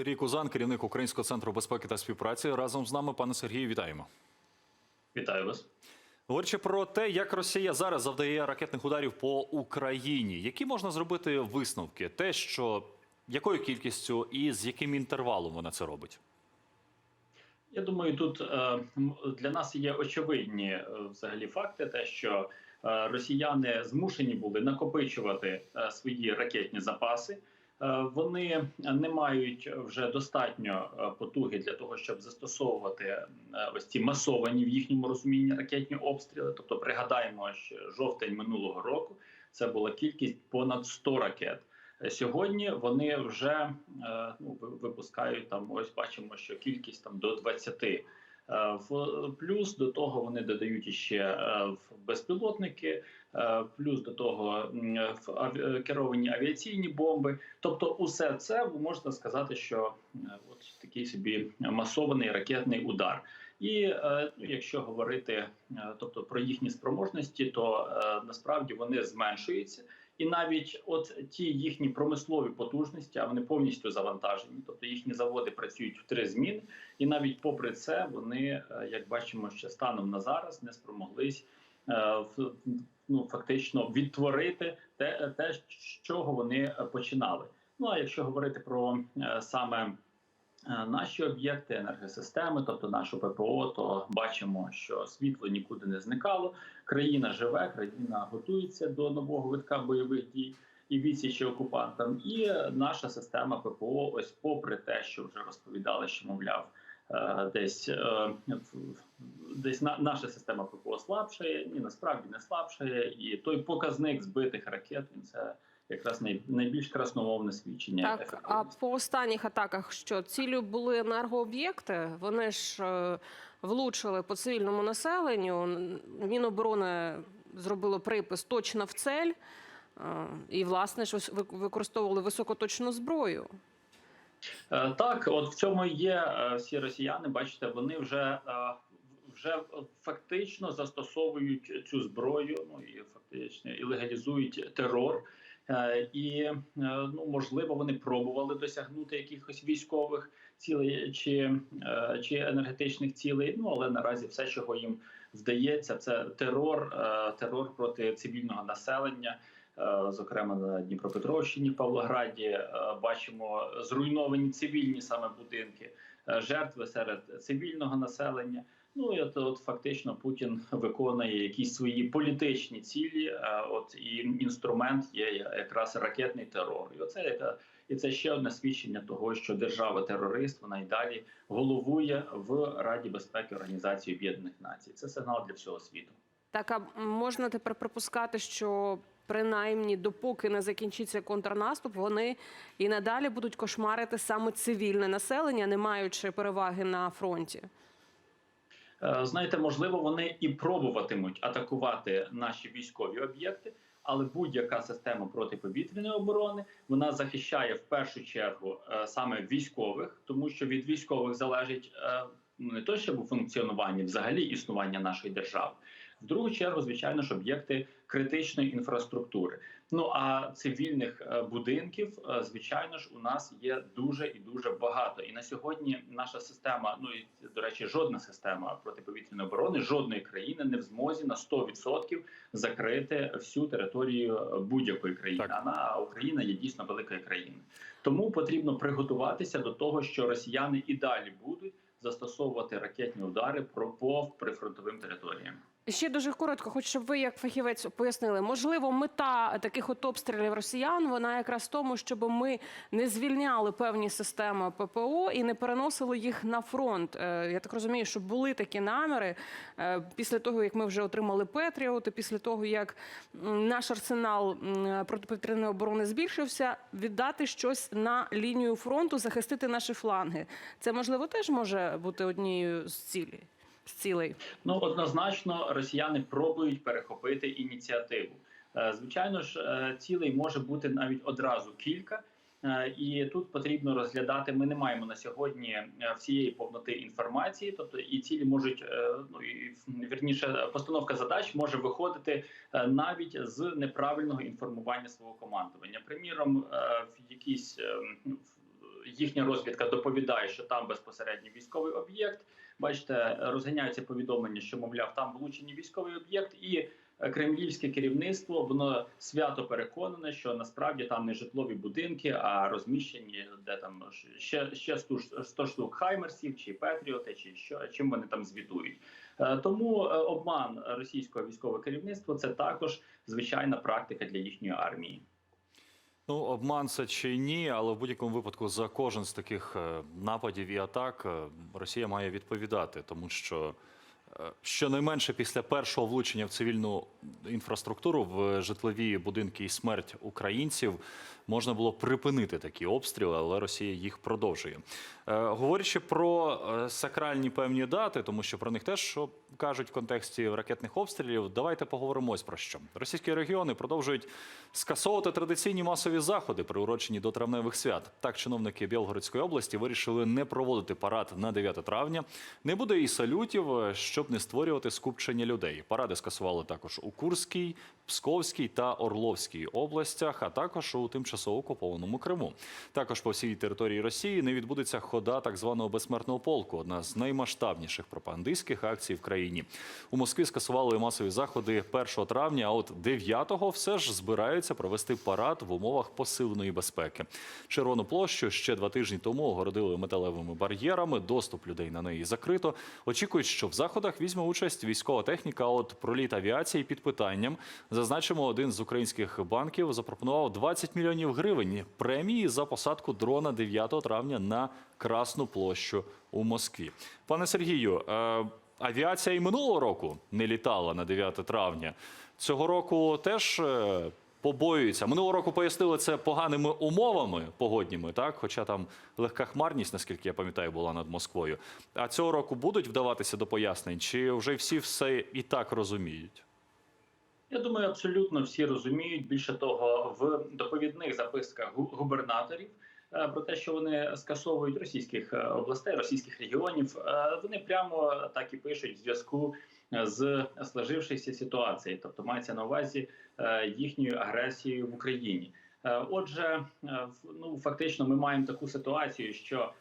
Сергій Кузан, керівник Українського центру безпеки та співпраці. Разом з нами, пане Сергію, вітаємо. Вітаю вас. Говорячи про те, як Росія зараз завдає ракетних ударів по Україні, які можна зробити висновки? Те, що якою кількістю і з яким інтервалом вона це робить? Я думаю, тут е, для нас є очевидні е, взагалі факти, те, що е, росіяни змушені були накопичувати свої ракетні запаси. Е, Вони не мають вже достатньо е, потуги для того, щоб застосовувати е, ось ці масовані в їхньому розумінні ракетні обстріли. Тобто, пригадаємо, що жовтень минулого року це була кількість понад 100 ракет. Сьогодні вони вже ну, випускають там. Ось бачимо, що кількість там до 20. Е, плюс до того вони додають іще е, в безпілотники, е, плюс до того в керовані авіаційні бомби. Тобто, усе це можете сказати, що от такий собі масований ракетний удар. І ну, якщо говорити тобто про їхні спроможності, то насправді вони зменшуються. І навіть от ті їхні промислові потужності, а вони повністю завантажені, тобто їхні заводи працюють в три зміни, і навіть попри це вони, е, як бачимо, ще станом на зараз не спромоглись е, ну фактично відтворити те, те, з чого вони починали. Ну а якщо говорити про е, саме наші об'єкти енергосистеми, тобто нашу ППО, то бачимо, що світло нікуди не зникало. Країна живе, країна готується до нового витка бойових дій і відсічі окупантам. І е, наша система ППО, ось попри те, що вже розповідали, що мовляв. е, Десь е, десь на, наша система ППО слабшає, ні, насправді не слабшає, і той показник збитих ракет він це якраз найбільш красномовне свідчення. Так, а по останніх атаках що ціллю були енергооб'єкти? Вони ж е, влучили по цивільному населенню. Міноборони зробило припис точно в цель. е, І, власне, ж використовували високоточну зброю. Е, Так, от в цьому є всі росіяни. Бачите, вони вже, вже фактично застосовують цю зброю. Ну і фактично і легалізують терор. Е, І е, ну можливо вони пробували досягнути якихось військових цілей чи, е, чи енергетичних цілей. Ну але наразі все, чого їм вдається, це терор, терор проти цивільного населення. Зокрема, на Дніпропетровщині, в Павлограді бачимо зруйновані цивільні саме будинки, жертви серед цивільного населення. Ну і от, от фактично Путін виконує якісь свої політичні цілі. е, От і інструмент є якраз ракетний терор. І оце яка і це ще одне свідчення того, що держава-терорист вона й далі головує в Раді безпеки Організації Об'єднаних Націй. Це сигнал для всього світу. Так, а можна тепер припускати, що принаймні допоки не закінчиться контрнаступ, вони і надалі будуть кошмарити саме цивільне населення, не маючи переваги на фронті. Е, Знаєте, можливо, вони і пробуватимуть атакувати наші військові об'єкти, але будь-яка система протиповітряної оборони вона захищає в першу чергу е, саме військових, тому що від військових залежить е, не то, щоб функціонування, взагалі існування нашої держави. В другу чергу, звичайно ж, об'єкти критичної інфраструктури. Ну а цивільних е, будинків, е, звичайно ж, у нас є дуже і дуже багато. І на сьогодні наша система, ну і до речі, жодна система протиповітряної оборони жодної країни не в змозі на 100% закрити всю територію будь-якої країни. Так. А на Україна є дійсно великою країною. Тому потрібно приготуватися до того, що росіяни і далі будуть застосовувати ракетні удари по прифронтовим територіям. Ще дуже коротко, хоч щоб ви як фахівець пояснили, можливо, мета таких от обстрілів росіян вона якраз в тому, щоб ми не звільняли певні системи ППО і не переносили їх на фронт. Е, Я так розумію, що були такі наміри е, після того, як ми вже отримали Петріот, після того як наш арсенал протиповітряної оборони збільшився, віддати щось на лінію фронту, захистити наші фланги. Це можливо теж може бути однією з цілей. З цілей. Ну однозначно, росіяни пробують перехопити ініціативу. Е, Звичайно ж, е, цілей може бути навіть одразу кілька. Е, І тут потрібно розглядати. Ми не маємо на сьогодні всієї повноти інформації, тобто і цілі можуть ну і вірніше, постановка задач може виходити навіть з неправильного інформування свого командування. Приміром, в якійсь е, їхня розвідка доповідає, що там безпосередньо військовий об'єкт. Бачите, розганяються повідомлення, що мовляв там влучені військовий об'єкт, і е, кремлівське керівництво воно свято переконане, що насправді там не житлові будинки, а розміщені де там ще ще 100, 100 штук хаймерсів чи петріоти, чи що чим вони там звітують. Е, Тому е, обман російського військового керівництва це також звичайна практика для їхньої армії. Ну, обман це чи ні, але в будь-якому випадку за кожен з таких е, нападів і атак е, Росія має відповідати, тому що е, щонайменше після першого влучення в цивільну інфраструктуру в житлові будинки і смерть українців можна було припинити такі обстріли, але Росія їх продовжує. Е, Говорячи про е, сакральні певні дати, тому що про них теж що кажуть в контексті ракетних обстрілів, давайте поговоримо ось про що. Російські регіони продовжують скасовувати традиційні масові заходи, приурочені до травневих свят. Так, чиновники Білгородської області вирішили не проводити парад на 9 травня. Не буде і салютів, е, щоб не створювати скупчення людей. Паради скасували також у Курській, Псковській та Орловській областях, а також у тимчасово окупованому Криму. Також по всій території Росії не відбудеться хода так званого безсмертного полку, одна з наймасштабніших пропагандистських акцій в країні. У Москві скасували масові заходи 1 травня, а от 9-го все ж збираються провести парад в умовах посиленої безпеки. Червону площу ще два тижні тому огородили металевими бар'єрами. Доступ людей на неї закрито. Очікують, що в заходах візьме участь військова техніка. а От проліт авіації під питанням. Зазначимо, один з українських банків запропонував 20 мільйонів гривень премії за посадку дрона 9 травня на Красну площу у Москві. Пане Сергію, е, авіація і минулого року не літала на 9 травня. Цього року теж. е, Побоюються. Минулого року пояснили це поганими умовами погодніми, так? Хоча там легка хмарність, наскільки я пам'ятаю, була над Москвою. А цього року будуть вдаватися до пояснень, чи вже всі все і так розуміють? Я думаю, абсолютно всі розуміють. Більше того, в доповідних записках губернаторів е, про те, що вони скасовують російських е, областей, російських регіонів, е, вони прямо так і пишуть в зв'язку з сложившейся ситуацією, тобто мається на увазі їхньою агресією в Україні. Отже, ну фактично, ми маємо таку ситуацію, що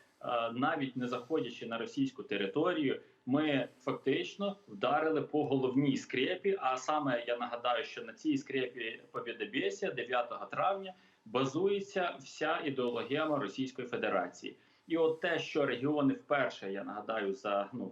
навіть не заходячи на російську територію, ми фактично вдарили по головній скрепі. А саме я нагадаю, що на цій скрепі Побєдобєсія 9 травня базується вся ідеологема Російської Федерації. І от те, що регіони вперше, я нагадаю, за ну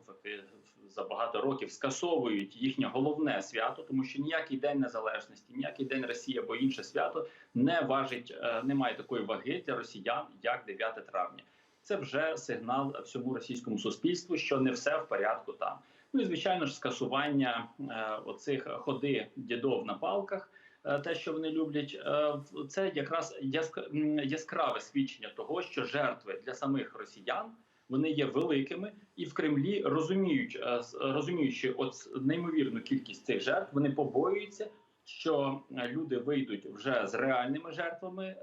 за багато років скасовують їхнє головне свято, тому що ніякий день незалежності, ніякий день Росії або інше свято не важить, е, не має такої ваги для росіян, як 9 травня. Це вже сигнал всьому російському суспільству, що не все в порядку там. Ну і звичайно ж, скасування е, оцих ходи дідов на палках. е, Те, що вони люблять, е, це якраз яск- яскраве свідчення того, що жертви для самих росіян вони є великими, і в Кремлі розуміють, розуміючи от неймовірну кількість цих жертв, вони побоюються, що люди вийдуть вже з реальними жертвами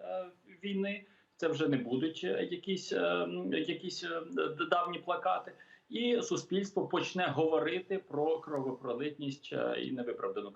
війни. Це вже не будуть е, якісь, е, якісь е, давні плакати, і суспільство почне говорити про кровопролитність і невиправдану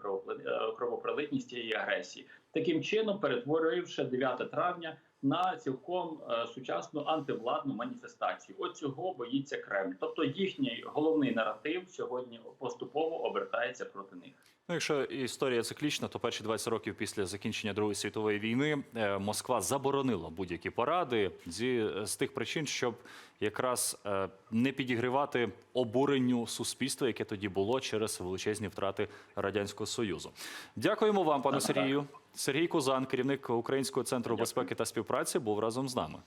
кровопролитність цієї агресії, таким чином перетворивши 9 травня на цілком е, сучасну антивладну маніфестацію. От цього боїться Кремль. Тобто їхній головний наратив сьогодні поступово обертається проти них. Ну, якщо історія циклічна, то перші 20 років після закінчення Другої світової війни е, Москва заборонила будь-які паради зі з тих причин, щоб якраз е, не підігривати обуренню суспільства, яке тоді було через величезні втрати радянського союзу. Дякуємо вам, пане. Сергію. Сергій Козан, керівник Українського центру безпеки та співпраці, був разом з нами.